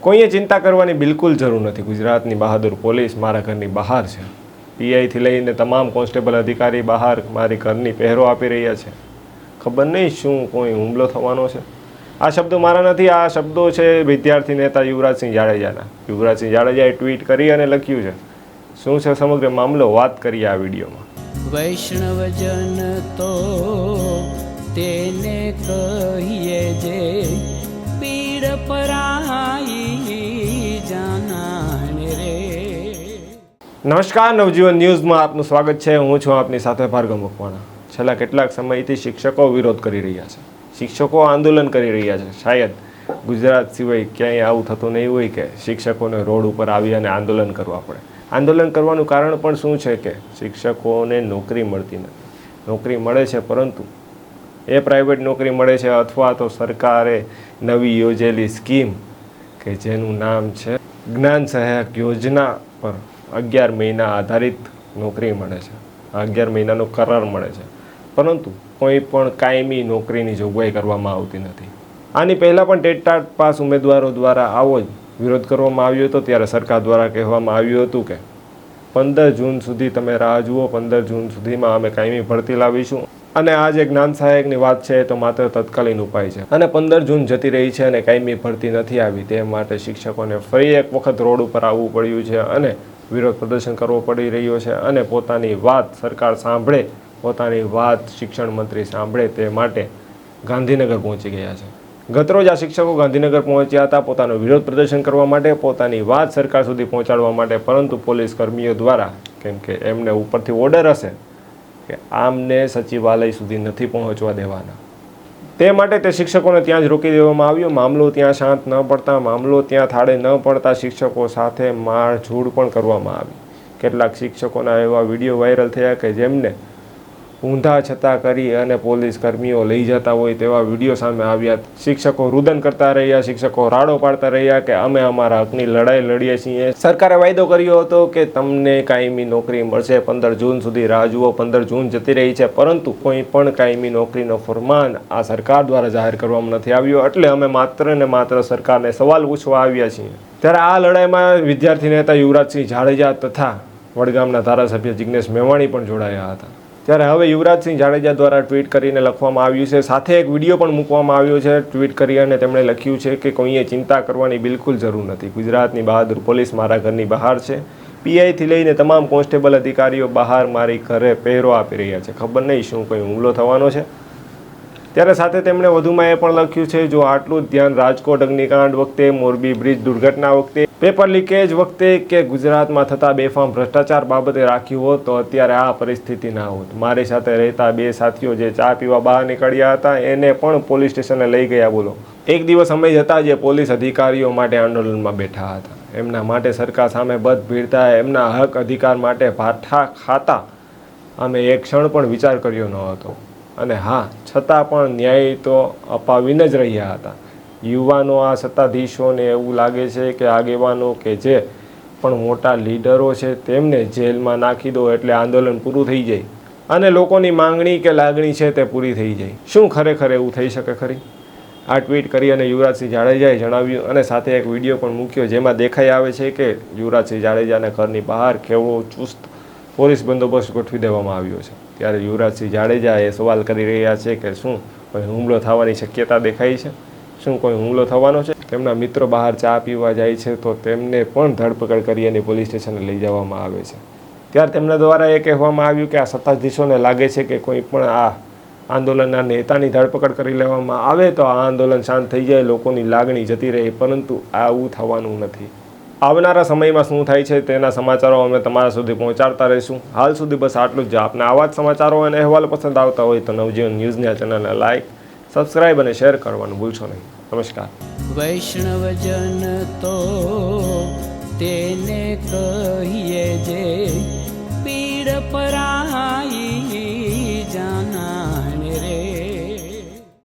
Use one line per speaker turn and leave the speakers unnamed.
કોઈએ ચિંતા કરવાની બિલકુલ જરૂર નથી. ગુજરાતની બહાદુર પોલીસ મારા ઘરની બહાર છે. પીઆઈથી લઈને તમામ કોન્સ્ટેબલ અધિકારી બહાર મારી ઘરની પહેરો આપી રહ્યા છે. ખબર નહીં શું કોઈ હુમલો થવાનો છે? આ શબ્દો મારા નથી, આ શબ્દો છે વિદ્યાર્થી નેતા યુવરાજસિંહ જાડેજાના. યુવરાજસિંહ જાડેજાએ ટ્વીટ કરી અને લખ્યું છે. શું છે સમગ્ર મામલો? વાત કરીએ આ વિડીયોમાં.
વૈષ્ણવજન તો તેને કહીએ જે પીડ
નમસ્કાર, નવજીવન ન્યૂઝમાં આપનું સ્વાગત છે. હું છું આપની સાથે ભાર્ગવ મકવાણા. છેલ્લા કેટલાક સમયથી શિક્ષકો વિરોધ કરી રહ્યા છે. શિક્ષકો આંદોલન કરી રહ્યા છે. શાયદ ગુજરાત સિવાય ક્યાંય આવું થતું નહીં હોય કે શિક્ષકોને રોડ ઉપર આવી અને આંદોલન કરવા પડે. આંદોલન કરવાનું કારણ પણ શું છે કે શિક્ષકોને નોકરી મળતી નથી? નોકરી મળે છે પરંતુ એ પ્રાઇવેટ નોકરી મળે છે અથવા તો સરકારે નવી યોજેલી સ્કીમ કે જેનું નામ છે જ્ઞાન સહાયક યોજના પર અગિયાર મહિના આધારિત નોકરી મળે છે. અગિયાર મહિનાનો કરાર મળે છે. પરંતુ કોઈ પણ કાયમી નોકરીની જોગવાઈ કરવામાં આવતી નથી. આની પહેલાં પણ ટેટટાટ પાસ ઉમેદવારો દ્વારા આવો જ વિરોધ કરવામાં આવ્યો હતો. ત્યારે સરકાર દ્વારા કહેવામાં આવ્યું હતું કે, પંદર જૂન સુધી તમે રાહ જુઓ, પંદર જૂન સુધીમાં અમે કાયમી ભરતી લાવીશું. અને આ જે જ્ઞાન સહાયકની વાત છે તો માત્ર તત્કાલીન ઉપાય છે. અને પંદર જૂન જતી રહી છે અને કાયમી ભરતી નથી આવી, તે માટે શિક્ષકોને ફરી એક વખત રોડ ઉપર આવવું પડ્યું છે અને વિરોધ પ્રદર્શન કરવો પડી રહ્યો છે અને પોતાની વાત સરકાર સાંભળે, પોતાની વાત શિક્ષણ મંત્રી સાંભળે તે માટે ગાંધીનગર પહોંચી ગયા છે. ગતરોજ આ શિક્ષકો ગાંધીનગર પહોંચ્યા હતા પોતાનો વિરોધ પ્રદર્શન કરવા માટે, પોતાની વાત સરકાર સુધી પહોંચાડવા માટે, પરંતુ પોલીસ કર્મીઓ દ્વારા, કેમ કે એમને ઉપરથી ઓર્ડર હશે કે આમને સચિવાલય સુધી નથી પહોંચવા દેવાના. તે માટે તે શિક્ષકોને ત્યાં જ રોકી દેવામાં આવ્યો. મામલો ત્યાં શાંત ન પડતા, મામલો ત્યાં થાળે ન પડતા શિક્ષકો સાથે મારઝૂડ પણ કરવામાં આવી. કેટલાક શિક્ષકોના એવા વીડિયો વાયરલ થયા કે જેમને ઊંધા છતાં કરી અને પોલીસ કર્મીઓ લઈ જતા હોય તેવા વીડિયો સામે આવ્યા. શિક્ષકો રુદન કરતા રહ્યા, શિક્ષકો રાડો પાડતા રહ્યા કે અમે અમારા હકની લડાઈ લડીએ છીએ. સરકારે વાયદો કર્યો હતો કે તમને કાયમી નોકરી મળશે. પંદર જૂન સુધી રાહ જુઓ. પંદર જૂન જતી રહી છે, પરંતુ કોઈ પણ કાયમી નોકરીનો ફરમાન આ સરકાર દ્વારા જાહેર કરવામાં નથી આવ્યો. એટલે અમે માત્ર ને માત્ર સરકારને સવાલ પૂછવા આવ્યા છીએ. ત્યારે આ લડાઈમાં વિદ્યાર્થી નેતા યુવરાજસિંહ જાડેજા તથા વડગામના ધારાસભ્ય જિજ્ઞેશ મેવાણી પણ જોડાયા હતા. ત્યારે હવે યુવરાજસિંહ જાડેજા દ્વારા ટ્વીટ કરીને લખવામાં આવ્યું છે. સાથે એક વીડિયો પણ મૂકવામાં આવ્યો છે. ટ્વીટ કરી અને તેમણે લખ્યું છે કે કોઈએ ચિંતા કરવાની બિલકુલ જરૂર નથી. ગુજરાતની બહાદુર પોલીસ મારા ઘરની બહાર છે. પીઆઈથી લઈને તમામ કોન્સ્ટેબલ અધિકારીઓ બહાર મારી ઘરે પહેરો આપી રહ્યા છે. ખબર નહીં શું કોઈ હુમલો થવાનો છે. ત્યારે સાથે તેમણે વધુમાં એ પણ લખ્યું છે, જો આટલું ધ્યાન રાજકોટ, અગ્નિકાંડ વખતે મોરબી બ્રિજ દુર્ઘટના વખતે પેપર લીકેજ વખતે કે ગુજરાતમાં થતા બેફામ ભ્રષ્ટાચાર બાબતે રાખ્યું હોત તો અત્યારે આ પરિસ્થિતિ ના હોત. મારી સાથે રહેતા બે સાથીઓ જે ચા પીવા બહાર નીકળ્યા હતા, એને પણ પોલીસ સ્ટેશને લઈ ગયા, બોલો. એક દિવસ અમે જતા જે પોલીસ અધિકારીઓ માટે આંદોલનમાં બેઠા હતા. એમના માટે સરકાર સામે બધ ભીડતા એમના હક અધિકાર માટે ભાઠા ખાતા અમે એક ક્ષણ પણ વિચાર કર્યો ન હતો. અને હા, છતાં પણ ન્યાય તો અપાવીને જ રહ્યા હતા. યુવાનો આ સત્તાધીશોને એવું લાગે છે કે આગેવાનો કે જે પણ મોટા લીડરો છે તેમને જેલમાં નાખી દો એટલે આંદોલન પૂરું થઈ જાય. અને લોકોની માંગણી કે લાગણી છે તે પૂરી થઈ જાય. શું ખરેખર એવું થઈ શકે ખરી? આ ટ્વીટ કરી અને યુવરાજસિંહ જાડેજાએ જણાવ્યું અને સાથે એક વીડિયો પણ મૂક્યો જેમાં દેખાઈ આવે છે કે યુવરાજસિંહ જાડેજાના ઘરની બહાર કેવો ચુસ્ત પોલીસ બંદોબસ્ત ગોઠવી દેવામાં આવ્યો છે. ત્યારે યુવરાજસિંહ જાડેજા એ સવાલ કરી રહ્યા છે કે શું હુમલો થવાની શક્યતા દેખાય છે? શું કોઈ હુમલો થવાનો છે? તેમના મિત્રો બહાર ચા પીવા જાય છે તો તેમને પણ ધરપકડ કરી અને પોલીસ સ્ટેશને લઈ જવામાં આવે છે. ત્યારે તેમના દ્વારા એ કહેવામાં આવ્યું કે આ સત્તાધીશોને લાગે છે કે કોઈ પણ આ આંદોલનના નેતાની ધરપકડ કરી લેવામાં આવે તો આ આંદોલન શાંત થઈ જાય, લોકોની લાગણી જતી રહે, પરંતુ આવું થવાનું નથી. આવનારા સમયમાં શું થાય છે તેના સમાચારો અમે તમારા સુધી પહોંચાડતા રહીશું. હાલ સુધી બસ આટલું જ. આપને આવા જ સમાચારો અને અહેવાલ પસંદ આવતા હોય તો નવજીવન ન્યૂઝની આ ચેનલને લાઇક સબસ્ક્રાઇબ અને શેર કરવાનું ભૂલશો નહીં. નમસ્કાર.
વૈષ્ણવજન તો તેને કહીએ જે પીડ પર